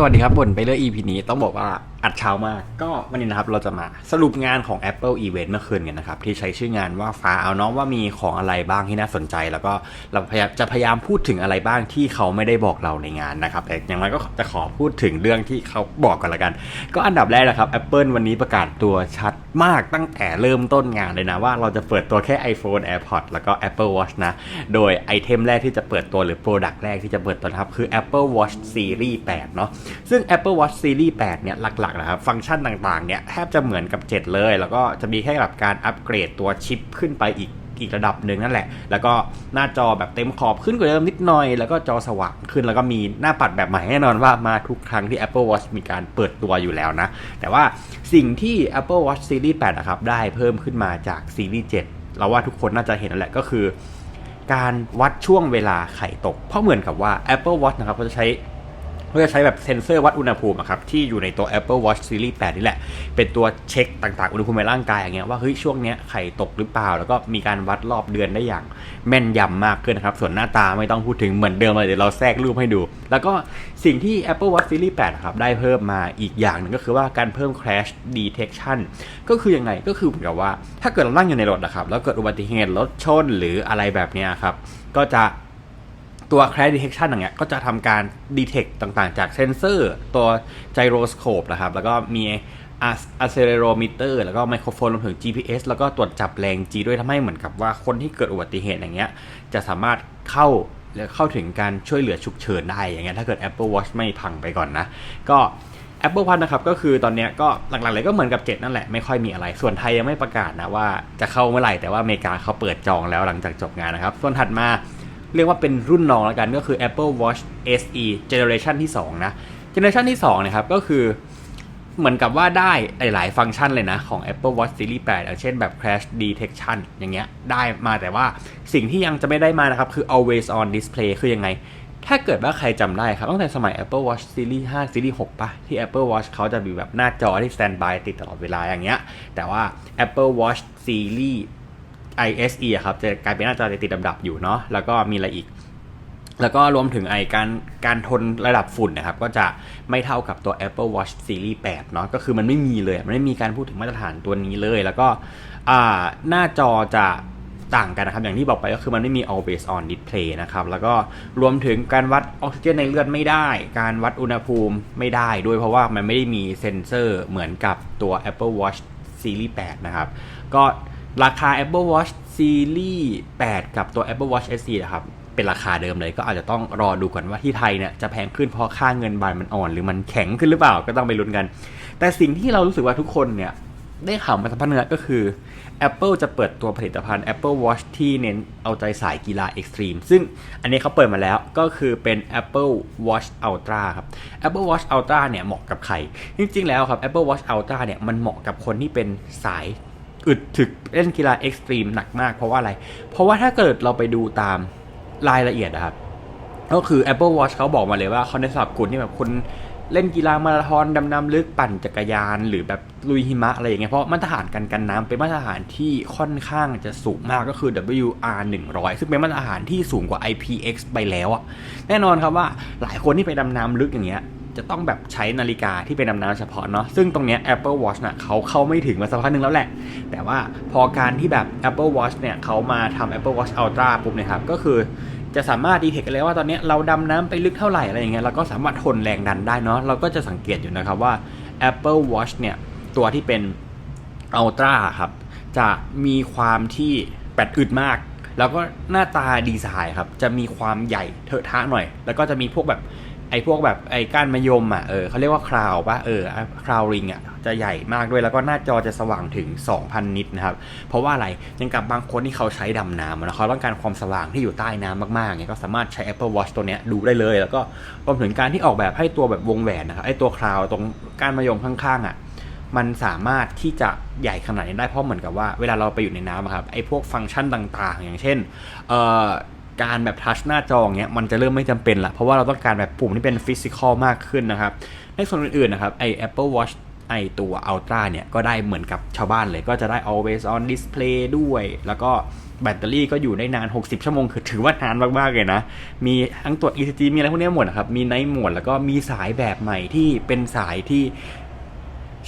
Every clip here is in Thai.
สวัสดีครับบนไปเรื่อง EP นี้ต้องบอกว่าอัดเช้ามากก็วันนี้นะครับเราจะมาสรุปงานของ Apple Event เมื่อคืนกันนะครับ ที่ใช้ชื่องานว่าฟ้าเอาเน้องว่ามีของอะไรบ้างที่น่าสนใจ แล้วก็เราพยายามจะพยายามพูดถึงอะไรบ้างที่เขาไม่ได้บอกเราในงานนะครับแต่อย่างไรก็จะขอพูดถึงเรื่องที่เขาบอกกันละกัน ก็อันดับแรกนะครับ Apple วันนี้ประกาศตัวชัดมากตั้งแต่เริ่มต้นงานเลยนะว่าเราจะเปิดตัวแค่ iPhone AirPods แล้วก็ Apple Watch นะโดยไอเทมแรกที่จะเปิดตัวหรือ Product แรกที่จะเปิดตัวนะครับคือ Apple Watch Series 8 เนาะซึ่ง Apple Watch Series 8 เนี่ยหลักๆนะครับฟังก์ชันต่างๆเนี่ยแทบจะเหมือนกับ 7 เลย แล้วก็จะมีแค่แบบการอัปเกรดตัวชิปขึ้นไปอีกอีกระดับหนึ่งนั่นแหละ แล้วก็หน้าจอแบบเต็มขอบขึ้นกว่าเดิมนิดหน่อย แล้วก็จอสว่างขึ้น แล้วก็มีหน้าปัดแบบใหม่แน่นอนว่ามาทุกครั้งที่ Apple Watch มีการเปิดตัวอยู่แล้วนะ แต่ว่าสิ่งที่ Apple Watch Series 8นะครับ ได้เพิ่มขึ้นมาจาก Series 7 เราว่าทุกคนน่าจะเห็นนั่นแหละก็คือ การวัดช่วงเวลาไข่ตก เพราะเหมือนกับว่า Apple Watch นะครับเขาจะใช้ เขาจะใช้แบบเซ็นเซอร์วัดอุณหภูมิครับที่อยู่ในตัว Apple Watch Series 8 นี่แหละ เป็นตัวเช็คต่างๆ อุณหภูมิในร่างกายอย่างเงี้ยว่าเฮ้ยช่วงเนี้ยไข่ตกหรือเปล่า แล้วก็มีการวัดรอบเดือนได้อย่างแม่นยำมากขึ้นนะครับ ส่วนหน้าตาไม่ต้องพูดถึงเหมือนเดิมเลยเดี๋ยวเราแทรกรูปให้ดู แล้วก็สิ่งที่ Apple Watch Series 8อะครับ ได้เพิ่มมาอีกอย่างหนึ่งก็คือว่าการเพิ่ม crash detection ก็คือยังไงก็คือเหมือนกับว่า ถ้าเกิดเรานั่งอยู่ในรถนะครับแล้วเกิดอุบัติเหตุรถชนหรืออะไรแบบเนี้ยครับก็จะ ตัว crash detection อย่างเงี้ยก็จะทำการ detect ต่างๆ จากเซนเซอร์ ตัว gyroscope นะครับ แล้วก็มี accelerometer แล้วก็ไมโครโฟนรวมถึง GPS แล้วก็ตรวจจับแรง G ด้วยทำให้เหมือนกับว่าคนที่เกิดอุบัติเหตุอย่างเงี้ยจะสามารถเข้าหรือเข้าถึงการช่วยเหลือฉุกเฉินได้อย่างเงี้ยถ้าเกิด Apple Watch ไม่พังไปก่อนนะ ก็ Apple Watch นะครับ ก็คือตอนเนี้ยก็หลักๆเลยก็เหมือนกับ 7 นั่นแหละ ไม่ค่อยมีอะไร ส่วนไทยยังไม่ประกาศนะว่าจะเข้าเมื่อไหร่แต่ว่าอเมริกาเขาเปิดจองแล้วหลังจากจบงานนะครับ ส่วนถัดมา เรียกว่าเป็นรุ่นน้องแล้วกันก็คือ Apple Watch SE Generation ที่ 2 นะ Generation ที่2นะครับก็คือเหมือนกับว่าได้หลายๆฟังก์ชันเลยนะ ของ Apple Watch Series 8อย่างเช่นแบบ crash detection อย่างเงี้ยได้มาแต่ว่าสิ่งที่ยังจะไม่ได้มานะครับคือ always on display คือยังไง ถ้าเกิดว่าใครจำได้ครับตั้งแต่สมัย Apple Watch Series 5 Series 6ปะที่ Apple Watch เขาจะมีแบบหน้าจอที่ standby ติดตลอดเวลาอย่างเงี้ยแต่ว่า Apple Watch Series ISE อะครับจะกลายเป็นหน้าจอติดดับๆอยู่เนาะแล้วก็มีอะไรอีก แล้วก็รวมถึงไอการการทนระดับฝุ่นนะครับ ก็จะไม่เท่ากับตัว Apple Watch Series 8 เนาะก็คือมันไม่มีเลย มันไม่มีการพูดถึงมาตรฐานตัวนี้เลย แล้วก็หน้าจอจะต่างกันนะครับ อย่างที่บอกไปก็คือมันไม่มี always on display นะครับ แล้วก็รวมถึงการวัดออกซิเจนในเลือดไม่ได้ การวัดอุณหภูมิไม่ได้ด้วยเพราะว่ามันไม่ได้มีเซ็นเซอร์เหมือนกับตัว Apple Watch Series 8 นะครับ ก็ ราคา Apple Watch Series 8 กับตัว Apple Watch SE นะครับ เป็นราคาเดิมเลยก็อาจจะต้องรอดูก่อนว่าที่ไทยเนี่ยจะแพงขึ้นเพราะค่าเงินบาทมันอ่อน หรือมันแข็งขึ้นหรือเปล่าก็ต้องไปลุ้นกัน แต่สิ่งที่เรารู้สึกว่าทุกคนเนี่ยได้ข่าวมาสักพักหนึงก็คือ Apple จะเปิดตัวผลิตภัณฑ์ Apple Watch ที่เน้นเอาใจสายกีฬา Extreme ซึ่งอันนี้เขาเปิดมาแล้วก็คือเป็น Apple Watch Ultra ครับ Apple Watch Ultra เนี่ยเหมาะกับใคร จริงๆแล้วครับ Apple Watch Ultra เนี่ยมันเหมาะกับคนที่เป็นสาย อึดถึกเล่นกีฬาเอ็กซ์ตรีมหนักมาก เพราะว่าอะไร เพราะว่าถ้าเกิดเราไปดูตามรายละเอียดนะครับ ก็คือ Apple Watch เขาบอกมาเลยว่าเขาในสำหรับกลุ่มที่แบบคนเล่นกีฬามาราธอนดำน้ำลึกปั่นจักรยาน หรือแบบลุยหิมะอะไรอย่างเงี้ยเพราะมาตรฐานการกันน้ำเป็นมาตรฐานที่ค่อนข้างจะสูงมากก็คือ WR 100ซึ่งเป็นมาตรฐานที่สูงกว่า IPX ไปแล้วอะแน่นอนครับว่าหลายคนที่ไปดำน้ำลึกอย่างเงี้ย จะต้องแบบใช้นาฬิกาที่เป็นดำน้ำเฉพาะเนาะซึ่งตรงเนี้ย Apple Watch น่ะเขาเข้าไม่ถึงมาสักพักหนึ่งแล้วแหละ แต่ว่าพอการที่แบบ Apple Watch เนี่ยเขามาทำ Apple Watch Ultra ปุ๊บเนี่ยครับก็คือจะสามารถดีเทคเลยว่าตอนเนี้ยเราดำน้ำไปลึกเท่าไหร่อะไรอย่างเงี้ยเราก็สามารถทนแรงดันได้เนาะเราก็จะสังเกตอยู่นะครับว่า Apple Watch เนี่ยตัวที่เป็น Ultra ครับจะมีความที่แปดอึดมาก แล้วก็หน้าตาดีไซน์ครับจะมีความใหญ่เถอะทะหน่อย แล้วก็จะมีพวกแบบ ไอ้พวกแบบไอ้ก้านมะยมอะเออเขาเรียกว่าคราวปะเออคราวริงอะจะใหญ่มากด้วยแล้วก็หน้าจอจะสว่างถึง 2,000 นิตนะครับ เพราะว่าอะไรยังกับบางคนที่เขาใช้ดำน้ำนะเขาต้องการความสว่างที่อยู่ใต้น้ำมากๆเนี่ยก็สามารถใช้ Apple Watch ตัวเนี้ยดูได้เลย แล้วก็รวมถึงการที่ออกแบบให้ตัวแบบวงแหวนนะครับไอ้ตัวคราวตรงก้านมะยมข้างๆอะมันสามารถที่จะใหญ่ขนาดนี้ได้เพราะเหมือนกับว่าเวลาเราไปอยู่ในน้ำอะครับไอ้พวกฟังก์ชันต่างๆ อย่างเช่นเอ่อ การแบบทัชหน้าจออย่างเงี้ยมันจะเริ่มไม่จำเป็นละเพราะว่าเราต้องการแบบปุ่มที่เป็นฟิสิกอลมากขึ้นนะครับ ในส่วนอื่นๆนะครับไอ Apple Watch ไอตัว Ultra เนี่ยก็ได้เหมือนกับชาวบ้านเลย ก็จะได้ always on display ด้วย แล้วก็แบตเตอรี่ก็อยู่ได้นาน 60 ชั่วโมง คือถือว่านานมากๆเลยนะ มีทั้งตรวจ ECG มีอะไรพวกนี้หมดนะครับ มีไนท์หมดแล้วก็มีสายแบบใหม่ที่เป็นสายที่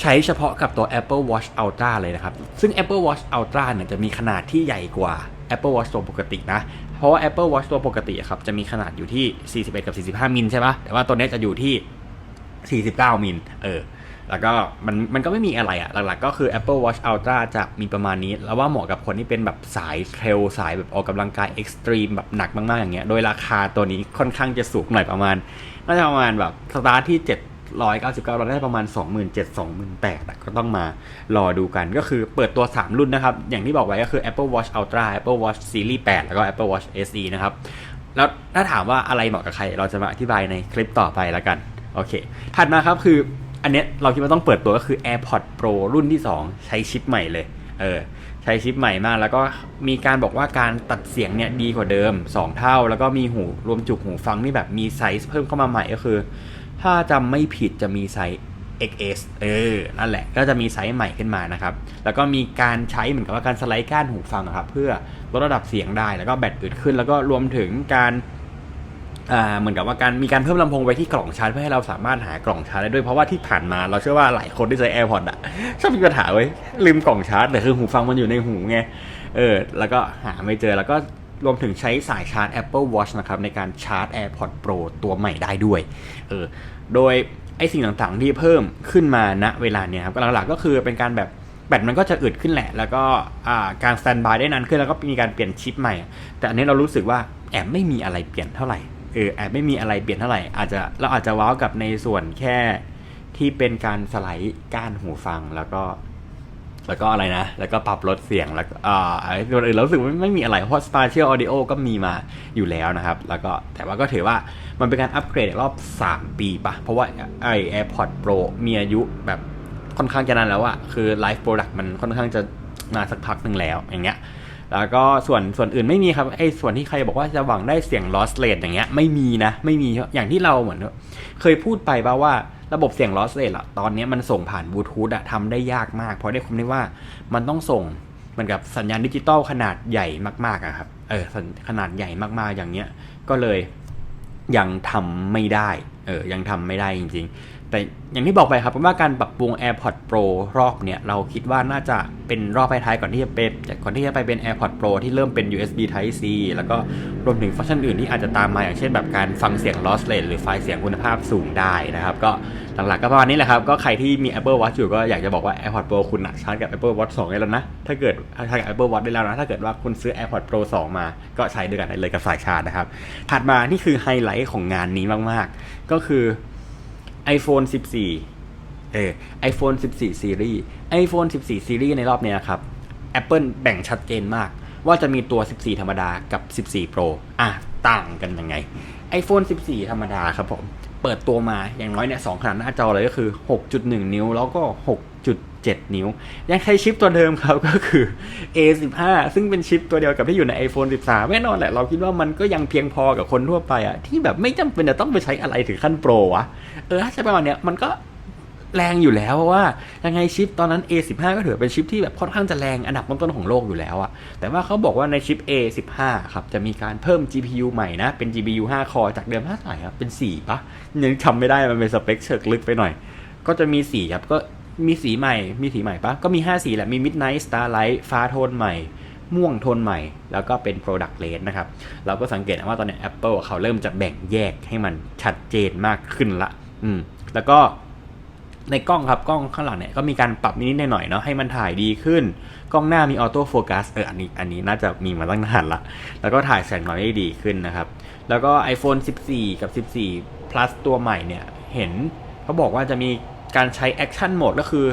ใช้เฉพาะกับตัว Apple Watch Ultra เลยนะครับ ซึ่ง Apple Watch Ultra เนี่ยจะมีขนาดที่ใหญ่กว่า Apple Watch ตัวปกตินะ เพราะว่า Apple Watch ตัวปกติอะครับจะมีขนาดอยู่ที่ 41 กับ 45 มิลใช่ปะแต่ว่าตัวนี้จะอยู่ที่ 49 มิลเออแล้วก็มันมันก็ไม่มีอะไรอะหลักๆก็คือ Apple Watch Ultra จะมีประมาณนี้ แล้วว่าเหมาะกับคนที่เป็นแบบสายเทรลสายแบบออกกำลังกายเอ็กซ์ตรีมแบบหนักมากๆอย่างเงี้ยโดยราคาตัวนี้ค่อนข้างจะสูงหน่อยประมาณน่าจะประมาณแบบสตาร์ทที่ 7 799ดอลลาร์ได้ประมาณ 27,000-28,000ก็ต้องมารอดูกันก็คือเปิดตัว 3 รุ่นนะครับ อย่างที่บอกไว้ก็คือ Apple Watch Ultra Apple Watch Series 8 แล้วก็ Apple Watch SE นะครับ แล้วถ้าถามว่าอะไรเหมาะกับใคร เราจะมาอธิบายในคลิปต่อไปแล้วกัน โอเค ถัดมาครับคืออันเนี้ยเราคิดว่าต้องเปิดตัวก็คือ AirPods Pro รุ่นที่ 2 ใช้ชิปใหม่เลย เออใช้ชิปใหม่มาก แล้วก็มีการบอกว่าการตัดเสียงเนี่ยดีกว่าเดิม 2 เท่า แล้วก็มีหูรวมจุกหูฟังนี่แบบมีไซส์เพิ่มเข้ามาใหม่ก็คือ ถ้าจำไม่ผิดจะมีไซส์ XS เออ นั่นแหละ ก็จะมีไซส์ใหม่ขึ้นมานะครับ แล้วก็มีการใช้เหมือนกับว่าการสไลด์ก้านหูฟังอะครับ เพื่อลดระดับเสียงได้ แล้วก็แบตอึดขึ้น แล้วก็รวมถึงการเหมือนกับว่าการมีการเพิ่มลำโพงไว้ที่กล่องชาร์จเพื่อให้เราสามารถหากล่องชาร์จได้ด้วย เพราะว่าที่ผ่านมาเราเชื่อว่าหลายคนที่ใช้ AirPods อะชอบมีปัญหาเว้ยลืมกล่องชาร์จแต่คือหูฟังมันอยู่ในหูไงเออแล้วก็หาไม่เจอแล้วก็ รวมถึงใช้สายชาร์จ Apple Watch นะครับในการชาร์จ AirPods Pro ตัวใหม่ได้ด้วยเออโดยไอสิ่งต่างๆที่เพิ่มขึ้นมาณเวลาเนี้ยครับหลักๆก็คือเป็นการแบบแบตมันก็จะอึดขึ้นแหละ แล้วก็การสแตนบายได้นานขึ้นแล้วก็มีการเปลี่ยนชิปใหม่ แต่อันนี้เรารู้สึกว่าแอบไม่มีอะไรเปลี่ยนเท่าไหร่เออแอบไม่มีอะไรเปลี่ยนเท่าไหร่ อาจจะเราอาจจะว้าวกับในส่วนแค่ที่เป็นการสไลด์ก้านหูฟังแล้วก็ แล้วก็อะไรนะ แล้วก็ปรับลดเสียง แล้วอ่าไอ้ตัวอื่นเรารู้สึกว่าไม่มีอะไร เพราะ Spatial Audio ก็มีมาอยู่แล้วนะครับ แล้วก็แต่ว่าก็ถือว่ามันเป็นการอัปเกรดรอบ 3 ปีปะเพราะว่าไอ AirPods Pro มีอายุแบบค่อนข้างจะนานแล้วอะคือ Life Product มันค่อนข้างจะมาสักพักหนึ่งแล้วอย่างเงี้ยแล้วก็ส่วนส่วนอื่นไม่มีครับไอ้ส่วนที่ใครบอกว่าจะหวังได้เสียง loss rate อย่างเงี้ยไม่มีนะ ไม่มีอย่างที่เราเหมือน เคยพูดไปป่าว่า ระบบเสียง loss rate อะตอนนี้มันส่งผ่านบลูทูธอะทำได้ยากมาก เพราะได้ความที่ว่ามันต้องส่งเหมือนกับสัญญาณดิจิตอลขนาดใหญ่มากๆอะครับเออขนาดใหญ่มากๆอย่างเงี้ยก็เลยยังทำไม่ได้เออยังทำไม่ได้จริง ๆ แต่อย่างที่บอกไปครับว่าการปรับปรุง AirPods Pro รอบเนี่ยเราคิดว่าน่าจะเป็นรอบท้ายๆก่อนที่จะเป็นก่อนที่จะไปเป็น AirPods Pro ที่เริ่มเป็น USB Type C แล้วก็รวมถึงฟังก์ชันอื่นที่อาจจะตามมาอย่างเช่นแบบการฟังเสียง lossless หรือไฟล์เสียงคุณภาพสูงได้นะครับ ก็หลักๆก็ประมาณนี้แหละครับ ก็ใครที่มี Apple Watch อยู่ก็อยากจะบอกว่า AirPods Pro คุณอะชาร์จกับ Apple Watch 2 ได้แล้วนะ ถ้าเกิดชาร์จกับ Apple Watch ได้แล้วนะ ถ้าเกิดว่าคุณซื้อ AirPods Pro 2 มา ก็ใช้ด้วยกันได้เลยกับสายชาร์จนะครับ ถัดมานี่คือไฮไลท์ของงานนี้มากๆ ก็คือ iPhone 14 เออ iPhone 14 Series iPhone 14 Series ในรอบเนี้ยครับ Apple แบ่งชัดเจนมาก ว่าจะมีตัว 14 ธรรมดากับ 14 Pro อะ ต่างกันยังไง iPhone 14 ธรรมดาครับผม เปิดตัวมาอย่างน้อยเนี่ยสองขนาดหน้าจอเลยก็คือ 6.1 นิ้วแล้วก็ 7 นิ้ว ยังใช้ชิปตัวเดิมครับก็คือ A15 ซึ่งเป็นชิปตัวเดียวกับที่อยู่ใน iPhone 13 แน่นอนแหละ เราคิดว่ามันก็ยังเพียงพอกับคนทั่วไปอะที่แบบไม่จำเป็นจะต้องไปใช้อะไรถึงขั้นโปรวะเออถ้าใช้ประมาณเนี้ยมันก็แรงอยู่แล้วเพราะว่ายังไงชิปตอนนั้น A15 ก็ถือเป็นชิปที่แบบค่อนข้างจะแรงอันดับต้นๆของโลกอยู่แล้วอะแต่ว่าเขาบอกว่าในชิป A15 ครับจะมีการเพิ่ม GPU ใหม่นะ เป็น GPU 5 คอจากเดิมเท่าไหร่ครับเป็น 4ปะยังจำไม่ได้มันเป็นสเปคเชิงลึกไปหน่อย ก็จะมีสีครับก็ มีสีใหม่ มีสีใหม่ปะก็มี 5 สีแหละ มี Midnight Starlight ฟ้าโทนใหม่ ม่วงโทนใหม่ แล้วก็เป็น Product Red นะครับ เราก็สังเกตว่าตอนนี้ Apple เขาเริ่มจะแบ่งแยกให้มันชัดเจนมากขึ้นละ อืม แล้วก็ในกล้องครับกล้องข้างหลังเนี่ยก็มีการปรับนิดหน่อยเนาะให้มันถ่ายดีขึ้น กล้องหน้ามีออโต้โฟกัสเอออันนี้อันนี้น่าจะมีมาตั้งนานละแล้วก็ถ่ายแสงน้อยได้ดีขึ้นนะครับ แล้วก็ iPhone 14 กับ 14 plus ตัวใหม่เนี่ย เห็นเขาบอกว่าจะมี การใช้แอคชั่นโหมดก็คือ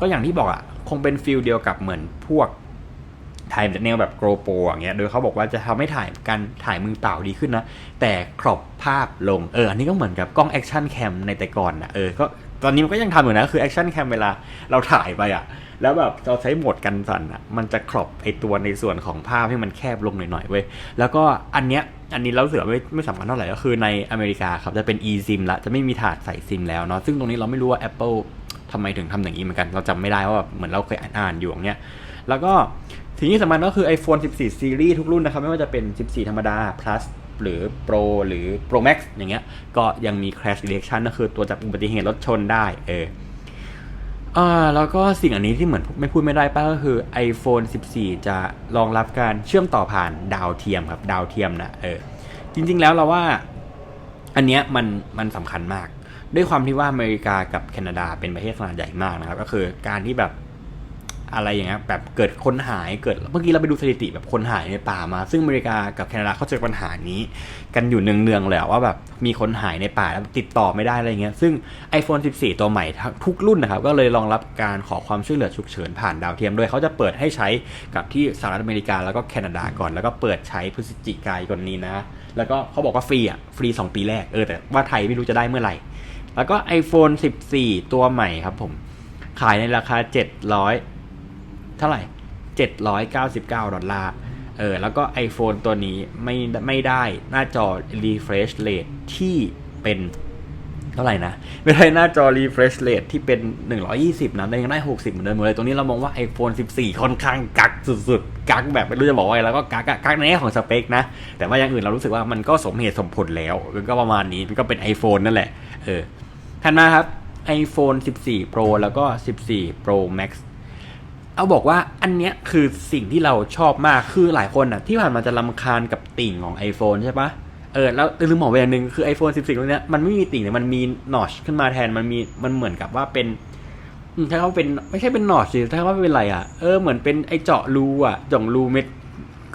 ก็อย่างที่บอกอะคงเป็นฟิลเดียวกับเหมือนพวกถ่ายแบบแนวแบบโกลโปอย่างเงี้ย โดยเขาบอกว่าจะทำให้ถ่ายการถ่ายมือเปล่าดีขึ้นนะ แต่ครอบภาพลง เออ อันนี้ก็เหมือนกับกล้องแอคชั่นแคมในแต่ก่อนนะเออ ก็ ตอนนี้มันก็ยังทำอยู่นะ คือแอคชั่นแคมเวลาเราถ่ายไปอะแล้วแบบเราใช้โหมดกันสั่นอะมันจะครอบไอตัวในส่วนของภาพให้มันแคบลงหน่อยๆเว้ยแล้วก็อันเนี้ยอันนี้เราเสือไม่ไม่สำคัญเท่าไหร่ก็คือในอเมริกาครับจะเป็น eSIM ละจะไม่มีถาดใส่ซิมแล้วเนาะซึ่งตรงนี้เราไม่รู้ว่า Apple ทำไมถึงทำอย่างนี้เหมือนกัน เราจำไม่ได้ว่าแบบเหมือนเราเคยอ่านอยู่อย่างเงี้ยแล้วก็สิ่งที่สำคัญก็คือ iPhone 14 Series ทุกรุ่นนะครับไม่ว่าจะเป็น 14 ธรรมดา Plus หรือ Pro หรือ Pro Max อย่างเงี้ย ก็ยังมี Crash Detection ก็คือตัวจับอุบัติเหตุรถชนได้เอออ่าแล้วก็สิ่งอันนี้ที่เหมือนไม่พูดไม่ได้ป้าก็คือ iPhone 14 จะรองรับการเชื่อมต่อผ่านดาวเทียมครับ ดาวเทียมนะเออจริง ๆ แล้วเราว่า อันเนี้ยมันมันสำคัญมาก ด้วยความที่ว่าอเมริกากับแคนาดาเป็นประเทศขนาดใหญ่มากนะครับ ก็คือการที่แบบ อะไรอย่างเงี้ยแบบเกิดคนหายเกิดเมื่อกี้เราไปดูสถิติแบบคนหายในป่ามา ซึ่งอเมริกากับแคนาดาเขาเจอปัญหานี้ กันอยู่เนืองๆเลยอะว่าแบบมีคนหายในป่าแล้วติดต่อไม่ได้อะไรเงี้ยซึ่ง iPhone 14 ตัวใหม่ทุกรุ่นนะครับก็เลยรองรับการขอความช่วยเหลือฉุกเฉินผ่านดาวเทียมโดยเขาจะเปิดให้ใช้กับที่สหรัฐอเมริกาแล้วก็แคนาดาก่อน แล้วก็เปิดใช้พฤศจิกายนนี้นะ แล้วก็เขาบอกว่าฟรีอะฟรี 2 ปีแรกเออแต่ว่าไทยไม่รู้จะได้เมื่อไหร่แล้วก็ iPhone 14 ตัวใหม่ครับผมขายในราคา 700 เท่าไหร่ 799 ดอลลาร์ เออ แล้วก็ iPhone ตัวนี้ไม่ไม่ได้หน้าจอ refresh rate ที่เป็นเท่าไหร่นะ ไม่ได้หน้าจอ refresh rate ที่เป็น 120 นะแต่ยังได้ 60 เหมือนเดิมเลยตรงนี้เรามองว่า iPhone 14 ค่อนข้างกักสุดๆ กักแบบไม่รู้จะบอกว่าอะไรแล้วก็กักกักในแง่ของสเปคนะ แต่ว่าอย่างอื่นเรารู้สึกว่ามันก็สมเหตุสมผลแล้ว ก็ประมาณนี้มันก็เป็น iPhone นั่นแหละ เออถัดมาครับ iPhone 14 Pro แล้วก็ 14 Pro Max เอาบอกว่าอันเนี้ยคือสิ่งที่เราชอบมากคือหลายคนอะ ที่ผ่านมาจะลำคาญกับติ่งของ iPhone ใช่ปะเออแล้วลืมบอกไปอย่างหนึ่งคือ iPhone 14ตัวเนี้ยมันไม่มีติ่งแต่มันมีนอชขึ้นมาแทนมันมีมันเหมือนกับว่าเป็นอืมใช้คำว่าเป็นไม่ใช่เป็นนอชสิใช้คำว่าเป็นอะไรอะเออเหมือนเป็นไอเจาะรูอะจ่องรูเม็ด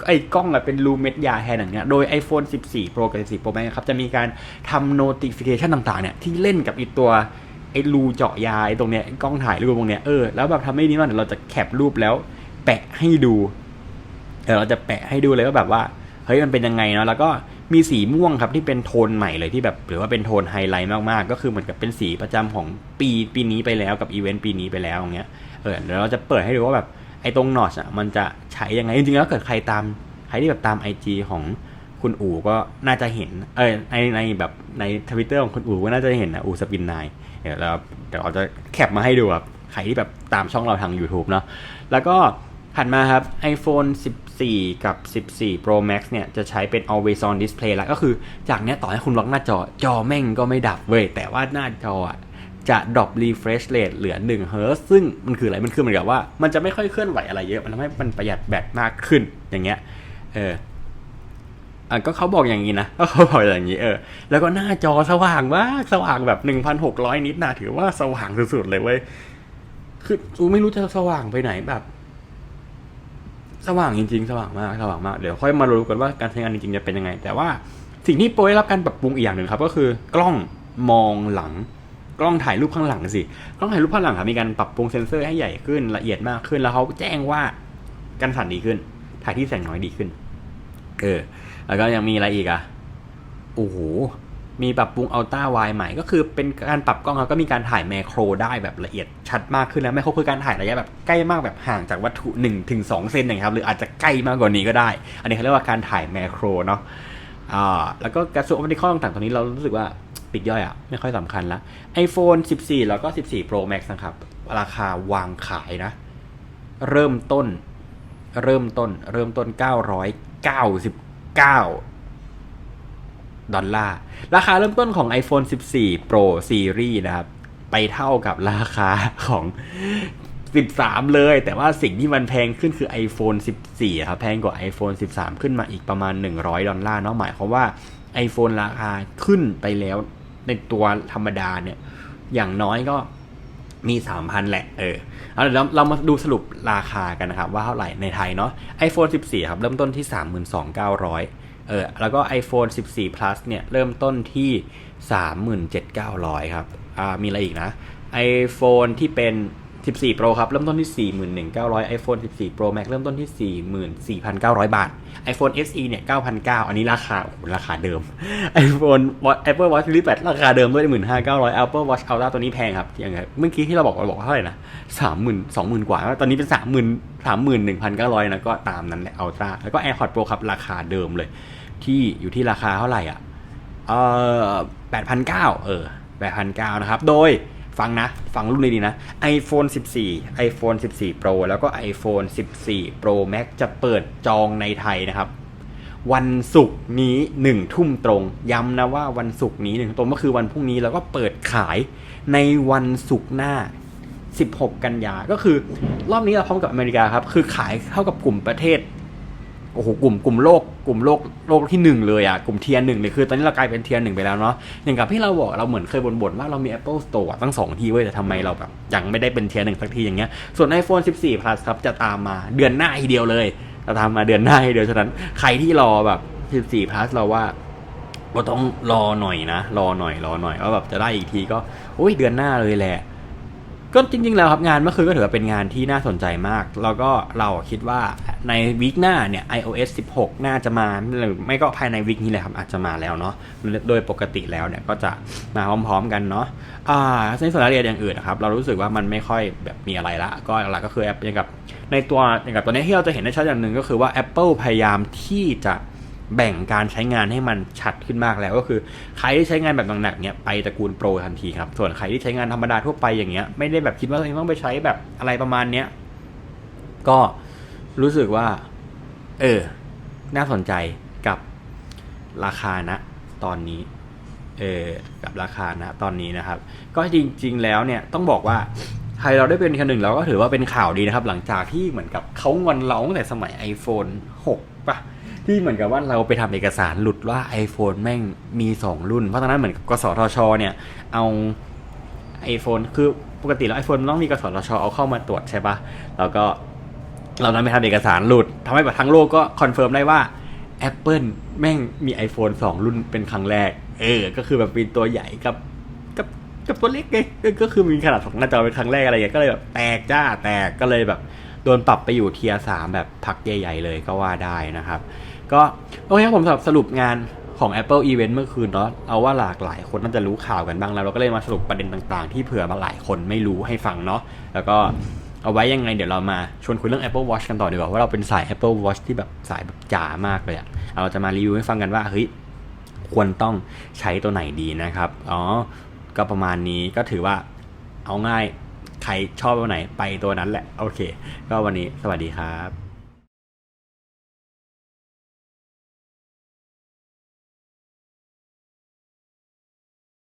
ไอ้กล้องอะเป็นรูเม็ดยาแทนอย่างเงี้ย โดย iPhone 14 Pro กับ14 Pro Max ครับ จะมีการทำ notification ต่างๆ เนี่ย ที่เล่นกับอีตัว ไอ้รูเจาะยาไอ้ตรงเนี้ยกล้องถ่ายรูปตรงเนี้ยเออแล้วแบบทำให้ดีมากเดี๋ยวเราจะแคปรูปแล้ว แปะให้ดูเดี๋ยวเราจะแปะให้ดูเลยว่าแบบว่าเฮ้ยมันเป็นยังไงเนาะแล้วก็มีสีม่วงครับที่เป็นโทนใหม่เลยที่แบบหรือว่าเป็นโทนไฮไลท์มากๆ ก็คือเหมือนกับเป็นสีประจำของปีปีนี้ไปแล้วกับอีเวนต์ปีนี้ไปแล้วอย่างเงี้ยเออเดี๋ยวเราจะเปิดให้ดูว่าแบบไอ้ตรงนอชอะมันจะใช้ยังไงจริงๆแล้วเกิดใครตามใครที่แบบตามไอจของคุณอู๋ก็น่าจะเห็นเออในในแบบในทวิตเตอร์ของคุณอู๋ก็น่าจะเห็นนะอู๋สปินไน เดี๋ยวเราเดี๋ยวเราจะแคปมาให้ดูครับใครที่แบบตามช่องเราทาง YouTube เนาะแล้วก็ถัดมาครับ iPhone 14 กับ 14 Pro Max เนี่ย จะใช้เป็น always on display แล้วก็คือจากเนี้ยต่อให้คุณล็อกหน้าจอ จอแม่งก็ไม่ดับเว้ย แต่ว่าหน้าจออะจะ drop refresh rate เหลือ1เฮิร์ซึ่งมันคืออะไร มันคือเหมือนกับว่า มันจะไม่ค่อยเคลื่อนไหวอะไรเยอะ มันทำให้มันประหยัดแบตมากขึ้นอย่างเงี้ย เออ อะก็เขาบอกอย่างนี้นะก็เขาบอกอย่างนี้เออ แล้วก็หน้าจอสว่างมากสว่างแบบหนึ่งพันหกร้อยนิตนะถือว่าสว่างสุดๆเลยเว้ยคือกูไม่รู้จะสว่างไปไหนแบบ สว่างจริง ๆ สว่างมากสว่างมากเดี๋ยวค่อยมารู้กันว่าการใช้งานจริงๆจะเป็นยังไง แต่ว่าสิ่งที่โปรได้รับการปรับปรุงอีกอย่างหนึ่งครับ ก็คือกล้องมองหลัง กล้องถ่ายรูปข้างหลังสิกล้องถ่ายรูปข้างหลังครับมีการปรับปรุงเซนเซอร์ให้ใหญ่ขึ้นละเอียดมากขึ้น แล้วเขาแจ้งว่ากันสั่นดีขึ้น ถ่ายที่แสงน้อยดีขึ้น เออ แล้วก็ยังมีอะไรอีกอะโอ้โห มีปรับปรุงอัลต้าไวใหม่ ก็คือเป็นการปรับกล้องครับก็มีการถ่ายแมโครได้แบบละเอียดชัดมากขึ้นแล้วแมโครคือการถ่ายระยะแบบใกล้มากแบบห่างจากวัตถุ1ถึง2เซนอย่างครับ หรืออาจจะใกล้มากกว่านี้ก็ได้ อันนี้เขาเรียกว่าการถ่ายแมโครเนาะอ่าแล้วก็กระสุนอปติคอลต่างๆ ตรงนี้เรารู้สึกว่าปลีกย่อยอะไม่ค่อยสำคัญละ iPhone 14 แล้วก็ 14 Pro Max นะครับ ราคาวางขายนะ เริ่มต้น เริ่มต้น เริ่มต้น 999 ดอลลาร์ ราคาเริ่มต้นของ iPhone 14 Pro Series นะครับ ไปเท่ากับราคาของ 13 เลย แต่ว่าสิ่งที่มันแพงขึ้นคือ iPhone 14 ครับ แพงกว่า iPhone 13 ขึ้นมาอีกประมาณ 100 ดอลลาร์เนาะหมายความว่า iPhone ราคาขึ้นไปแล้วในตัวธรรมดาเนี่ย อย่างน้อยก็ มี3,000แหละเออเอาเดี๋ยวเราเรามาดูสรุปราคากันนะครับ ว่าเท่าไหร่ในไทยเนาะ iPhone 14 ครับ เริ่มต้นที่ 32,900 เออ แล้วก็ iPhone 14 plus เนี่ย เริ่มต้นที่ 37,900 ครับ อ่า มีอะไรอีกนะ iPhone ที่เป็น 14 Pro ครับ เริ่มต้นที่ 41,900 iPhone 14 Pro Max เริ่มต้นที่ 44,900 บาท iPhone SE เนี่ย 9,900 อันนี้ราคาโอ้ราคาเดิม iPhone Apple Watch Series 8ราคาเดิมด้วย 15,900 Apple Watch Ultra ตัวนี้แพงครับอย่างเงี้ยเมื่อกี้ที่เราบอกเราบอกเท่าไหร่นะ30,000 20,000 กว่า ตอนนี้เป็น 30,000 31,900 นะ ก็ตามนั้นแหละ Ultra แล้วก็ AirPods Pro ครับ ราคาเดิมเลย ที่อยู่ที่ราคาเท่าไหร่อะ เอ่อ8,900 เออ8,900 นะครับ โดย ฟังนะ ฟังรุ่นนี้ดีนะ iPhone 14 iPhone 14 Pro แล้วก็ iPhone 14 Pro Max จะเปิดจองในไทยนะครับ วันศุกร์นี้หนึ่งทุ่มตรง ย้ำนะว่าวันศุกร์นี้หนึ่งทุ่มตรงก็คือวันพรุ่งนี้แล้วก็เปิดขายในวันศุกร์หน้า 16 กันยา ก็คือรอบนี้เราพร้อมกับอเมริกาครับ คือขายเท่ากับกลุ่มประเทศ โอ้โหกลุ่มกลุ่มโลกกลุ่มโลกโลกที่หนึ่งเลยอะกลุ่มเทียร์หนึ่งเลยคือ ตอนนี้เรากลายเป็นเทียร์หนึ่งไปแล้วเนาะอย่างกับที่เราบอกเราเหมือนเคยบ่นๆว่าเรามี Apple Store ตั้งสองที่เว้ยแต่ทำไมเราแบบยังไม่ได้เป็นเทียร์หนึ่งสักทีอย่างเงี้ยส่วน iPhone 14 Plus ครับจะตามมาเดือนหน้าทีเดียวเลยจะตามมาเดือนหน้าทีเดียวฉะนั้นใครที่รอแบบ 14 Plus เราว่าก็ต้องรอหน่อยนะ รอหน่อยรอหน่อยว่าแบบจะได้อีกทีก็โอ้ยเดือนหน้าเลยแหละ ก็จริง ๆ แล้วครับงานเมื่อคืนก็ถือว่าเป็นงานที่น่าสนใจมาก แล้วก็เราคิดว่าในวีคหน้าเนี่ย iOS 16 น่าจะมาหรือไม่ก็ภายในวีคนี้แหละครับอาจจะมาแล้วเนาะโดยปกติแล้วเนี่ยก็จะมาพร้อมๆกันเนาะอ่าในส่วนรายละเอียดอย่างอื่นนะครับ เรารู้สึกว่ามันไม่ค่อยแบบมีอะไรละ ก็หลักก็คือแอปอย่างกับในตัวอย่างกับตัวนี้ที่เราจะเห็นได้ชัดอย่างหนึ่งก็คือว่า Apple พยายามที่จะ แบ่งการใช้งานให้มันชัดขึ้นมากแล้วก็คือใครที่ใช้งานแบบหนักๆเนี่ยไปตระกูลโปรทันทีครับ ส่วนใครที่ใช้งานธรรมดาทั่วไปอย่างเงี้ยไม่ได้แบบคิดว่าตัวเองต้องไปใช้แบบอะไรประมาณเนี้ยก็รู้สึกว่า เออ น่าสนใจกับราคานะตอนนี้ เออกับราคานะตอนนี้นะครับ ก็จริง ๆ แล้วเนี่ยต้องบอกว่าไทยเราได้เป็นคนหนึ่งเราก็ถือว่าเป็นข่าวดีนะครับ หลังจากที่เหมือนกับเขางอนเราตั้งแต่สมัย iPhone 6ป่ะ ที่เหมือนกับว่าเราไปทำเอกสารหลุดว่า iPhone แม่งมี 2 รุ่น เพราะตอนนั้นเหมือนกับกสทช เนี่ย เอา iPhone คือปกติแล้ว iPhone มันต้องมีกสทช เอาเข้ามาตรวจใช่ปะแล้วก็เรานั้นไปทำเอกสารหลุดทำให้แบบทั้งโลกก็คอนเฟิร์มได้ว่า Apple แม่งมี iPhone 2 รุ่นเป็นครั้งแรก เออ ก็คือแบบเป็นตัวใหญ่กับกับกับตัวเล็กไงก็คือมีขนาดของหน้าจอเป็นครั้งแรกอะไรอย่างเงี้ยก็เลยแบบแตกจ้าแตกก็เลยแบบโดนปรับไปอยู่เทียร์สามแบบพักใหญ่ ๆ เลยก็ว่าได้นะครับ ก็โอเคครับผมสรับสรุปงานของ Apple Event เมื่อคืนเนาะเอาว่าหลากหลายคนน่าจะรู้ข่าวกันบ้างแล้วเราก็เลยมาสรุปประเด็นต่างๆ ที่เผื่อมาหลายคนไม่รู้ให้ฟังเนาะแล้วก็เอาไว้ยังไงเดี๋ยวเรามาชวนคุยเรื่อง Apple Watch กันต่อดีกว่าว่าเราเป็นสาย Apple Watch ที่แบบสายแบบจ๋ามากเลยอะเราจะมารีวิวให้ฟังกันว่าเฮ้ยควรต้องใช้ตัวไหนดีนะครับอ๋อก็ประมาณนี้ก็ถือว่าเอาง่ายใครชอบตัวไหนไปตัวนั้นแหละโอเค ก็วันนี้สวัสดีครับ